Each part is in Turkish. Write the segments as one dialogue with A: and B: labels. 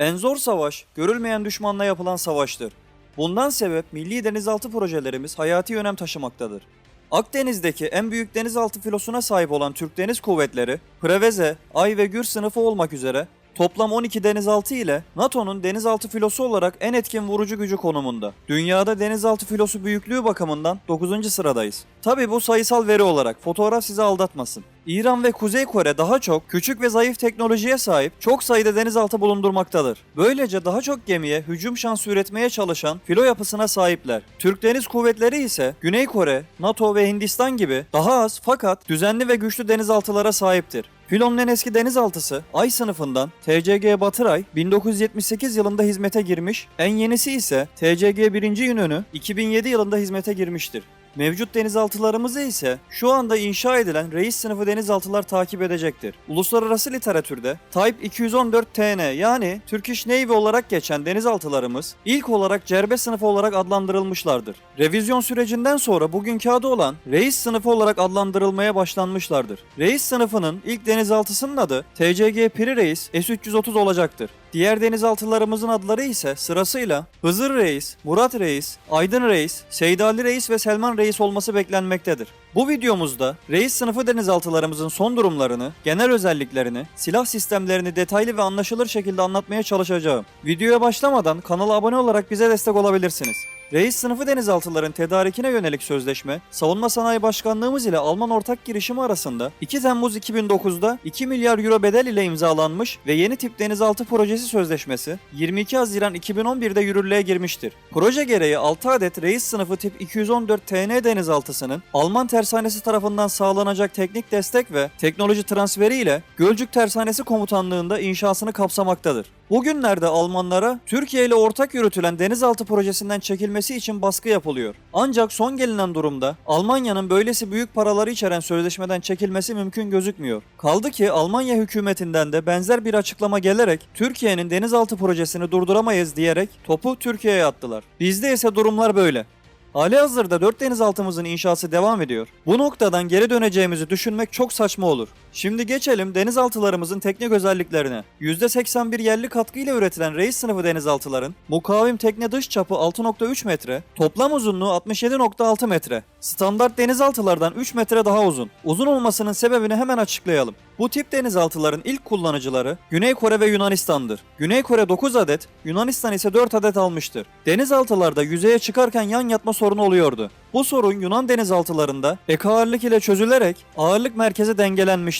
A: En zor savaş, görülmeyen düşmanla yapılan savaştır. Bundan sebep milli denizaltı projelerimiz hayati önem taşımaktadır. Akdeniz'deki en büyük denizaltı filosuna sahip olan Türk Deniz Kuvvetleri, Preveze, Ay ve Gür sınıfı olmak üzere toplam 12 denizaltı ile NATO'nun denizaltı filosu olarak en etkin vurucu gücü konumunda. Dünyada denizaltı filosu büyüklüğü bakımından 9. sıradayız. Tabi bu sayısal veri olarak fotoğraf sizi aldatmasın. İran ve Kuzey Kore daha çok küçük ve zayıf teknolojiye sahip çok sayıda denizaltı bulundurmaktadır. Böylece daha çok gemiye hücum şansı üretmeye çalışan filo yapısına sahipler. Türk Deniz Kuvvetleri ise Güney Kore, NATO ve Hindistan gibi daha az fakat düzenli ve güçlü denizaltılara sahiptir. Filonun en eski denizaltısı Ay sınıfından TCG Batıray 1978 yılında hizmete girmiş, en yenisi ise TCG 1. Yünönü 2007 yılında hizmete girmiştir. Mevcut denizaltılarımızı ise şu anda inşa edilen reis sınıfı denizaltılar takip edecektir. Uluslararası literatürde Type 214 TN yani Turkish Navy olarak geçen denizaltılarımız ilk olarak cerbe sınıfı olarak adlandırılmışlardır. Revizyon sürecinden sonra bugünkü adı olan reis sınıfı olarak adlandırılmaya başlanmışlardır. Reis sınıfının ilk denizaltısının adı TCG Piri Reis S-330 olacaktır. Diğer denizaltılarımızın adları ise sırasıyla Hızır Reis, Murat Reis, Aydın Reis, Seydali Reis ve Selman Reis olması beklenmektedir. Bu videomuzda reis sınıfı denizaltılarımızın son durumlarını, genel özelliklerini, silah sistemlerini detaylı ve anlaşılır şekilde anlatmaya çalışacağım. Videoya başlamadan kanala abone olarak bize destek olabilirsiniz. Reis sınıfı denizaltıların tedarikine yönelik sözleşme, Savunma Sanayi Başkanlığımız ile Alman ortak girişimi arasında 2 Temmuz 2009'da 2 milyar euro bedel ile imzalanmış ve yeni tip denizaltı projesi sözleşmesi 22 Haziran 2011'de yürürlüğe girmiştir. Proje gereği 6 adet reis sınıfı tip 214 TN denizaltısının Alman tersanesi tarafından sağlanacak teknik destek ve teknoloji transferi ile Gölcük Tersanesi Komutanlığı'nda inşasını kapsamaktadır. Bugünlerde Almanlara Türkiye ile ortak yürütülen denizaltı projesinden çekilmesi için baskı yapılıyor. Ancak son gelinen durumda Almanya'nın böylesi büyük paraları içeren sözleşmeden çekilmesi mümkün gözükmüyor. Kaldı ki Almanya hükümetinden de benzer bir açıklama gelerek Türkiye'nin denizaltı projesini durduramayız diyerek topu Türkiye'ye attılar. Bizde ise durumlar böyle. Hali hazırda 4 denizaltımızın inşası devam ediyor. Bu noktadan geri döneceğimizi düşünmek çok saçma olur. Şimdi geçelim denizaltılarımızın teknik özelliklerine. %81 yerli katkıyla üretilen reis sınıfı denizaltıların mukavim tekne dış çapı 6.3 metre, toplam uzunluğu 67.6 metre. Standart denizaltılardan 3 metre daha uzun. Uzun olmasının sebebini hemen açıklayalım. Bu tip denizaltıların ilk kullanıcıları Güney Kore ve Yunanistan'dır. Güney Kore 9 adet, Yunanistan ise 4 adet almıştır. Denizaltılarda yüzeye çıkarken yan yatma sorunu oluyordu. Bu sorun Yunan denizaltılarında ek ağırlık ile çözülerek ağırlık merkezi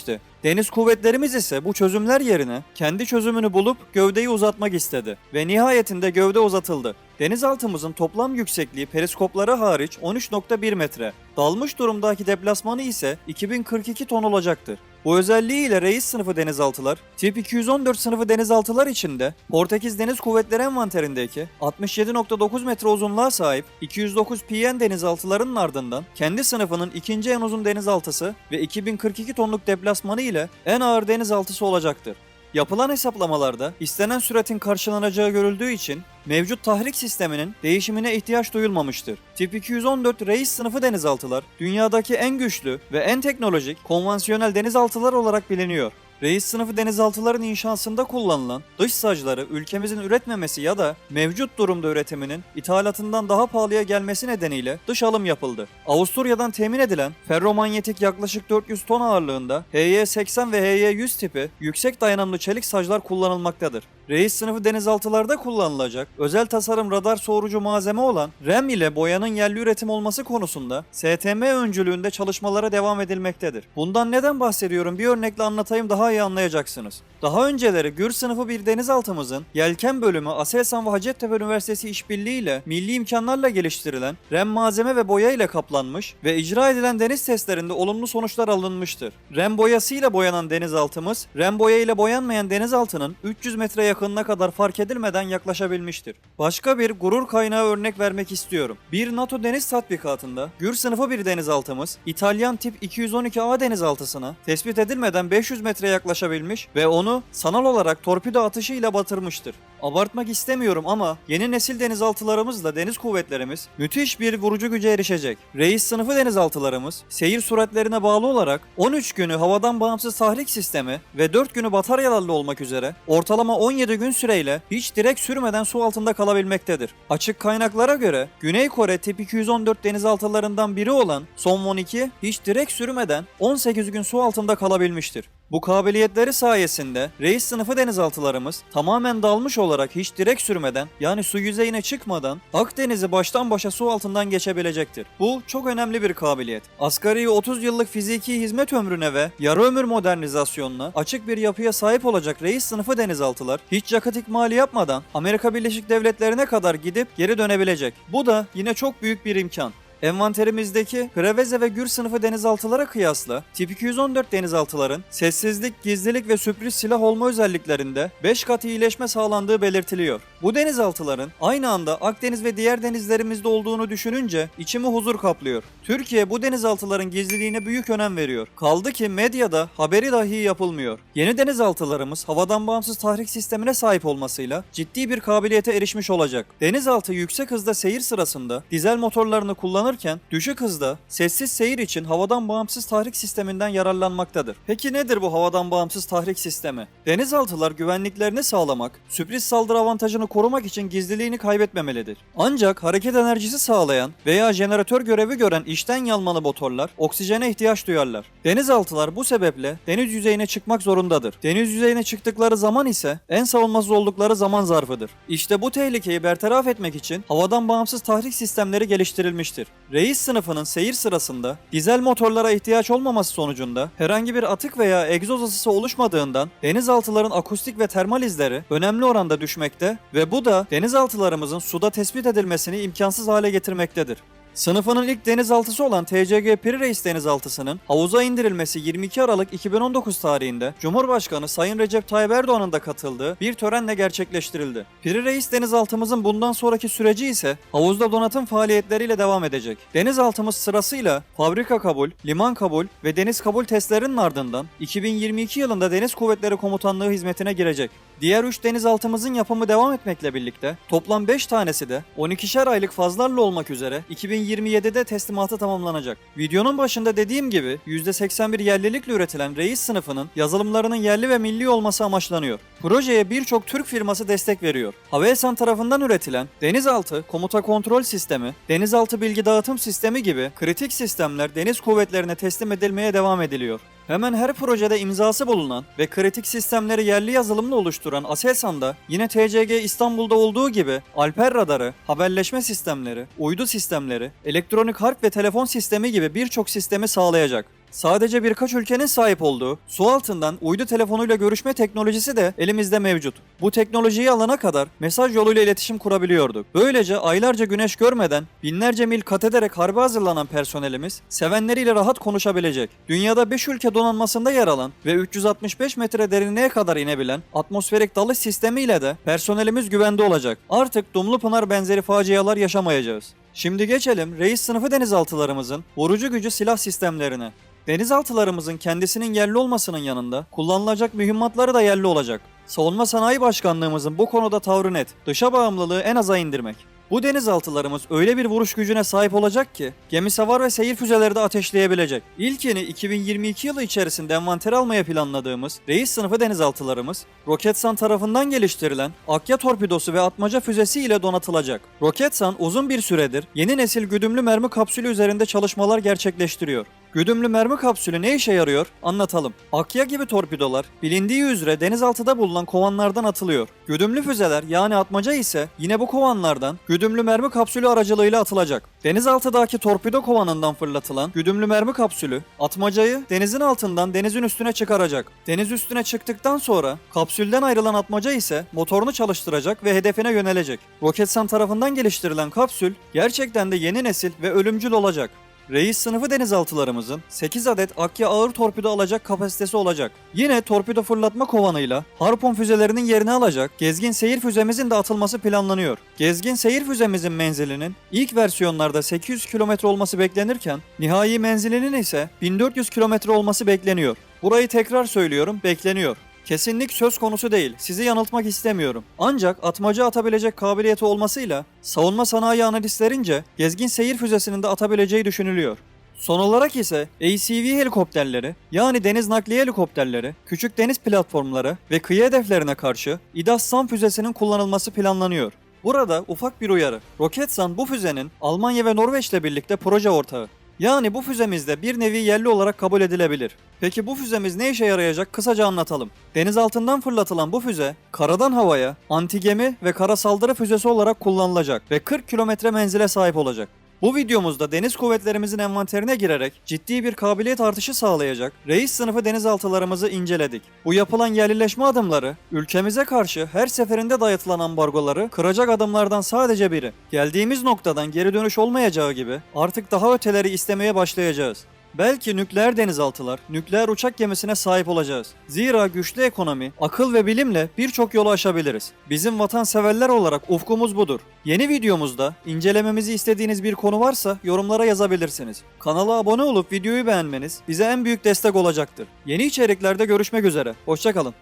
A: dengelenmişti. Deniz kuvvetlerimiz ise bu çözümler yerine kendi çözümünü bulup gövdeyi uzatmak istedi ve nihayetinde gövde uzatıldı. Denizaltımızın toplam yüksekliği periskopları hariç 13.1 metre. Dalmış durumdaki deplasmanı ise 2042 ton olacaktır. Bu özelliğiyle reis sınıfı denizaltılar, tip 214 sınıfı denizaltılar içinde Portekiz Deniz Kuvvetleri envanterindeki 67.9 metre uzunluğa sahip 209 PN denizaltılarının ardından kendi sınıfının ikinci en uzun denizaltısı ve 2042 tonluk deplasmanı ile en ağır denizaltısı olacaktır. Yapılan hesaplamalarda istenen süratin karşılanacağı görüldüğü için mevcut tahrik sisteminin değişimine ihtiyaç duyulmamıştır. Tip 214 reis sınıfı denizaltılar dünyadaki en güçlü ve en teknolojik konvansiyonel denizaltılar olarak biliniyor. Reis sınıfı denizaltıların inşasında kullanılan dış sacları ülkemizin üretmemesi ya da mevcut durumda üretiminin ithalatından daha pahalıya gelmesi nedeniyle dış alım yapıldı. Avusturya'dan temin edilen ferromanyetik yaklaşık 400 ton ağırlığında HY80 ve HY100 tipi yüksek dayanımlı çelik saclar kullanılmaktadır. Reis sınıfı denizaltılarda kullanılacak özel tasarım radar soğurucu malzeme olan REM ile boyanın yerli üretim olması konusunda STM öncülüğünde çalışmalara devam edilmektedir. Bundan neden bahsediyorum bir örnekle anlatayım daha iyi anlayacaksınız. Daha önceleri Gür sınıfı bir denizaltımızın yelken bölümü Aselsan ve Hacettepe Üniversitesi işbirliğiyle milli imkanlarla geliştirilen REM malzeme ve boya ile kaplanmış ve icra edilen deniz testlerinde olumlu sonuçlar alınmıştır. REM boyasıyla boyanan denizaltımız, REM boya ile boyanmayan denizaltının 300 metre yakınına kadar fark edilmeden yaklaşabilmiştir. Başka bir gurur kaynağı örnek vermek istiyorum. Bir NATO deniz tatbikatında Gür sınıfı bir denizaltımız İtalyan tip 212A denizaltısına tespit edilmeden 500 metre yaklaşabilmiş ve onu sanal olarak torpido atışıyla batırmıştır. Abartmak istemiyorum ama yeni nesil denizaltılarımızla deniz kuvvetlerimiz müthiş bir vurucu güce erişecek. Reis sınıfı denizaltılarımız seyir süratlerine bağlı olarak 13 günü havadan bağımsız tahrik sistemi ve 4 günü bataryalarla olmak üzere ortalama 17 17 gün süreyle hiç direk sürmeden su altında kalabilmektedir. Açık kaynaklara göre Güney Kore tip 214 denizaltılarından biri olan Sonwon 2 hiç direk sürmeden 18 gün su altında kalabilmiştir. Bu kabiliyetleri sayesinde reis sınıfı denizaltılarımız tamamen dalmış olarak hiç direk sürmeden yani su yüzeyine çıkmadan Akdeniz'i baştan başa su altından geçebilecektir. Bu çok önemli bir kabiliyet. Asgari 30 yıllık fiziki hizmet ömrüne ve yarı ömür modernizasyonuna açık bir yapıya sahip olacak reis sınıfı denizaltılar hiç yakıt ikmali yapmadan Amerika Birleşik Devletleri'ne kadar gidip geri dönebilecek. Bu da yine çok büyük bir imkan. Envanterimizdeki Preveze ve Gür sınıfı denizaltılara kıyasla tip 214 denizaltıların sessizlik, gizlilik ve sürpriz silah olma özelliklerinde 5 kat iyileşme sağlandığı belirtiliyor. Bu denizaltıların aynı anda Akdeniz ve diğer denizlerimizde olduğunu düşününce içimi huzur kaplıyor. Türkiye bu denizaltıların gizliliğine büyük önem veriyor. Kaldı ki medyada haberi dahi yapılmıyor. Yeni denizaltılarımız havadan bağımsız tahrik sistemine sahip olmasıyla ciddi bir kabiliyete erişmiş olacak. Denizaltı yüksek hızda seyir sırasında dizel motorlarını kullanırken düşük hızda sessiz seyir için havadan bağımsız tahrik sisteminden yararlanmaktadır. Peki nedir bu havadan bağımsız tahrik sistemi? Denizaltılar güvenliklerini sağlamak, sürpriz saldırı avantajını korumak için gizliliğini kaybetmemelidir. Ancak hareket enerjisi sağlayan veya jeneratör görevi gören içten yanmalı motorlar oksijene ihtiyaç duyarlar. Denizaltılar bu sebeple deniz yüzeyine çıkmak zorundadır. Deniz yüzeyine çıktıkları zaman ise en savunmasız oldukları zaman zarfıdır. İşte bu tehlikeyi bertaraf etmek için havadan bağımsız tahrik sistemleri geliştirilmiştir. Reis sınıfının seyir sırasında dizel motorlara ihtiyaç olmaması sonucunda herhangi bir atık veya egzoz ısısı oluşmadığından denizaltıların akustik ve termal izleri önemli oranda düşmekte ve bu da denizaltılarımızın suda tespit edilmesini imkansız hale getirmektedir. Sınıfının ilk denizaltısı olan TCG Piri Reis denizaltısının havuza indirilmesi 22 Aralık 2019 tarihinde Cumhurbaşkanı Sayın Recep Tayyip Erdoğan'ın da katıldığı bir törenle gerçekleştirildi. Piri Reis denizaltımızın bundan sonraki süreci ise havuzda donatım faaliyetleriyle devam edecek. Denizaltımız sırasıyla fabrika kabul, liman kabul ve deniz kabul testlerinin ardından 2022 yılında Deniz Kuvvetleri Komutanlığı hizmetine girecek. Diğer 3 denizaltımızın yapımı devam etmekle birlikte toplam 5 tanesi de 12'şer aylık fazlarla olmak üzere 2027'de teslimatı tamamlanacak. Videonun başında dediğim gibi %81 yerlilikle üretilen Reis sınıfının yazılımlarının yerli ve milli olması amaçlanıyor. Projeye birçok Türk firması destek veriyor. Havelsan tarafından üretilen denizaltı komuta kontrol sistemi, denizaltı bilgi dağıtım sistemi gibi kritik sistemler deniz kuvvetlerine teslim edilmeye devam ediliyor. Hemen her projede imzası bulunan ve kritik sistemleri yerli yazılımla oluşturan Aselsan'da yine TCG İstanbul'da olduğu gibi Alper radarı, haberleşme sistemleri, uydu sistemleri, elektronik harp ve telefon sistemi gibi birçok sistemi sağlayacak. Sadece birkaç ülkenin sahip olduğu su altından uydu telefonuyla görüşme teknolojisi de elimizde mevcut. Bu teknolojiyi alana kadar mesaj yoluyla iletişim kurabiliyorduk. Böylece aylarca güneş görmeden binlerce mil kat ederek harbe hazırlanan personelimiz sevenleriyle rahat konuşabilecek. Dünyada 5 ülke donanmasında yer alan ve 365 metre derinliğe kadar inebilen atmosferik dalış sistemiyle de personelimiz güvende olacak. Artık Dumlupınar benzeri facialar yaşamayacağız. Şimdi geçelim reis sınıfı denizaltılarımızın vurucu gücü silah sistemlerine. Denizaltılarımızın kendisinin yerli olmasının yanında kullanılacak mühimmatları da yerli olacak. Savunma Sanayi Başkanlığımızın bu konuda tavrı net. Dışa bağımlılığı en aza indirmek. Bu denizaltılarımız öyle bir vuruş gücüne sahip olacak ki gemi savar ve seyir füzeleri de ateşleyebilecek. İlkini 2022 yılı içerisinde envanter almaya planladığımız reis sınıfı denizaltılarımız Roketsan tarafından geliştirilen Akya torpidosu ve atmaca füzesi ile donatılacak. Roketsan uzun bir süredir yeni nesil güdümlü mermi kapsülü üzerinde çalışmalar gerçekleştiriyor. Güdümlü mermi kapsülü ne işe yarıyor? Anlatalım. Akya gibi torpidolar bilindiği üzere denizaltıda bulunan kovanlardan atılıyor. Güdümlü füzeler yani atmaca ise yine bu kovanlardan güdümlü mermi kapsülü aracılığıyla atılacak. Denizaltıdaki torpido kovanından fırlatılan güdümlü mermi kapsülü atmacayı denizin altından denizin üstüne çıkaracak. Deniz üstüne çıktıktan sonra kapsülden ayrılan atmaca ise motorunu çalıştıracak ve hedefine yönelecek. Roketsan tarafından geliştirilen kapsül gerçekten de yeni nesil ve ölümcül olacak. Reis sınıfı denizaltılarımızın 8 adet Akya ağır torpido alacak kapasitesi olacak. Yine torpido fırlatma kovanıyla harpon füzelerinin yerini alacak gezgin seyir füzemizin de atılması planlanıyor. Gezgin seyir füzemizin menzilinin ilk versiyonlarda 800 kilometre olması beklenirken nihai menzilinin ise 1400 kilometre olması bekleniyor. Burayı tekrar söylüyorum bekleniyor. Kesinlik söz konusu değil. Sizi yanıltmak istemiyorum. Ancak atmaca atabilecek kabiliyeti olmasıyla savunma sanayi analistlerince gezgin seyir füzesinin de atabileceği düşünülüyor. Son olarak ise ACV helikopterleri yani deniz nakliye helikopterleri, küçük deniz platformları ve kıyı hedeflerine karşı İDAS-SAM füzesinin kullanılması planlanıyor. Burada ufak bir uyarı. Roketsan bu füzenin Almanya ve Norveç'le birlikte proje ortağı. Yani bu füzemizde bir nevi yerli olarak kabul edilebilir. Peki bu füzemiz ne işe yarayacak kısaca anlatalım. Deniz altından fırlatılan bu füze karadan havaya anti gemi ve kara saldırı füzesi olarak kullanılacak ve 40 kilometre menzile sahip olacak. Bu videomuzda deniz kuvvetlerimizin envanterine girerek ciddi bir kabiliyet artışı sağlayacak reis sınıfı denizaltılarımızı inceledik. Bu yapılan yerlileşme adımları ülkemize karşı her seferinde dayatılan ambargoları kıracak adımlardan sadece biri. Geldiğimiz noktadan geri dönüş olmayacağı gibi artık daha öteleri istemeye başlayacağız. Belki nükleer denizaltılar, nükleer uçak gemisine sahip olacağız. Zira güçlü ekonomi, akıl ve bilimle birçok yolu aşabiliriz. Bizim vatanseverler olarak ufkumuz budur. Yeni videomuzda incelememizi istediğiniz bir konu varsa yorumlara yazabilirsiniz. Kanala abone olup videoyu beğenmeniz bize en büyük destek olacaktır. Yeni içeriklerde görüşmek üzere. Hoşçakalın.